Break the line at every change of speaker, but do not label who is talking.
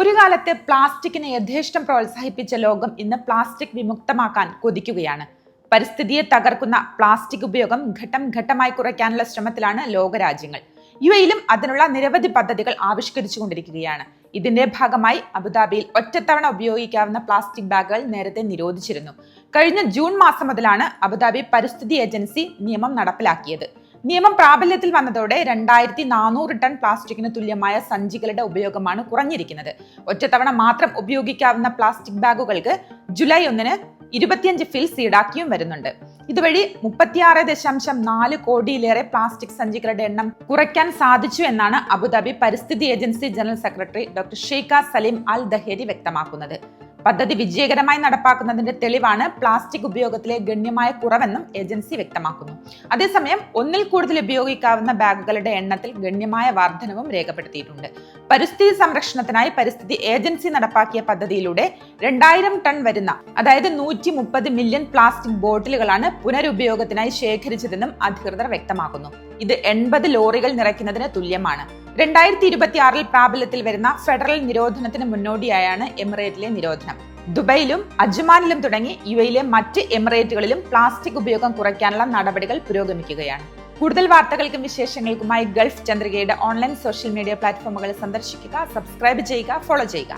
ഒരു കാലത്ത് പ്ലാസ്റ്റിക്കിനെ യഥേഷ്ടം പ്രോത്സാഹിപ്പിച്ച ലോകം ഇന്ന് പ്ലാസ്റ്റിക് വിമുക്തമാക്കാൻ കൊതിക്കുകയാണ്. പരിസ്ഥിതിയെ തകർക്കുന്ന പ്ലാസ്റ്റിക് ഉപയോഗം ഘട്ടം ഘട്ടമായി കുറയ്ക്കാനുള്ള ശ്രമത്തിലാണ് ലോകരാജ്യങ്ങൾ. യു എയിലും അതിനുള്ള നിരവധി പദ്ധതികൾ ആവിഷ്കരിച്ചുകൊണ്ടിരിക്കുകയാണ്. ഇതിന്റെ ഭാഗമായി അബുദാബിയിൽ ഒറ്റത്തവണ ഉപയോഗിക്കാവുന്ന പ്ലാസ്റ്റിക് ബാഗുകൾ നേരത്തെ നിരോധിച്ചിരുന്നു. കഴിഞ്ഞ ജൂൺ മാസം മുതലാണ് അബുദാബി പരിസ്ഥിതി ഏജൻസി നിയമം നടപ്പിലാക്കിയത്. നിയമം പ്രാബല്യത്തിൽ വന്നതോടെ രണ്ടായിരത്തി നാനൂറ് ടൺ പ്ലാസ്റ്റിക്കിന് തുല്യമായ സഞ്ചികളുടെ ഉപയോഗമാണ് കുറഞ്ഞിരിക്കുന്നത്. ഒറ്റത്തവണ മാത്രം ഉപയോഗിക്കാവുന്ന പ്ലാസ്റ്റിക് ബാഗുകൾക്ക് ജൂലൈ ഒന്നിന് ഇരുപത്തിയഞ്ച് ഫിൽസ് ഈടാക്കിയും വരുന്നുണ്ട്. ഇതുവഴി മുപ്പത്തിയാറ് ദശാംശം നാല് കോടിയിലേറെ പ്ലാസ്റ്റിക് സഞ്ചികളുടെ എണ്ണം കുറയ്ക്കാൻ സാധിച്ചു എന്നാണ് അബുദാബി പരിസ്ഥിതി agency general secretary doctor Sheikha Salem Al Dhaheri വ്യക്തമാക്കുന്നത്. പദ്ധതി വിജയകരമായി നടപ്പാക്കുന്നതിന്റെ തെളിവാണ് പ്ലാസ്റ്റിക് ഉപയോഗത്തിലെ ഗണ്യമായ കുറവെന്നും ഏജൻസി വ്യക്തമാക്കുന്നു. അതേസമയം ഒന്നിൽ കൂടുതൽ ഉപയോഗിക്കാവുന്ന ബാഗുകളുടെ എണ്ണത്തിൽ ഗണ്യമായ വർധനവും രേഖപ്പെടുത്തിയിട്ടുണ്ട്. പരിസ്ഥിതി സംരക്ഷണത്തിനായി പരിസ്ഥിതി ഏജൻസി നടപ്പാക്കിയ പദ്ധതിയിലൂടെ രണ്ടായിരം ടൺ വരുന്ന അതായത് നൂറ്റി മുപ്പത് മില്യൺ പ്ലാസ്റ്റിക് ബോട്ടിലുകളാണ് പുനരുപയോഗത്തിനായി ശേഖരിച്ചതെന്നും അധികൃതർ വ്യക്തമാക്കുന്നു. ഇത് എൺപത് ലോറികൾ നിറയ്ക്കുന്നതിന് തുല്യമാണ്. രണ്ടായിരത്തി ഇരുപത്തി ആറിൽ പ്രാബല്യത്തിൽ വരുന്ന ഫെഡറൽ നിരോധനത്തിന് മുന്നോടിയായാണ് എമിറേറ്റിലെ നിരോധനം. ദുബൈയിലും അജ്മാനിലും തുടങ്ങി യു എയിലെ മറ്റ് എമിറേറ്റുകളിലും പ്ലാസ്റ്റിക് ഉപയോഗം കുറയ്ക്കാനുള്ള നടപടികൾ പുരോഗമിക്കുകയാണ്. കൂടുതൽ വാർത്തകൾക്കും വിശേഷങ്ങൾക്കുമായി ഗൾഫ് ചന്ദ്രികയുടെ ഓൺലൈൻ സോഷ്യൽ മീഡിയ പ്ലാറ്റ്ഫോമുകൾ സന്ദർശിക്കുക സബ്സ്ക്രൈബ് ചെയ്യുക ഫോളോ ചെയ്യുക.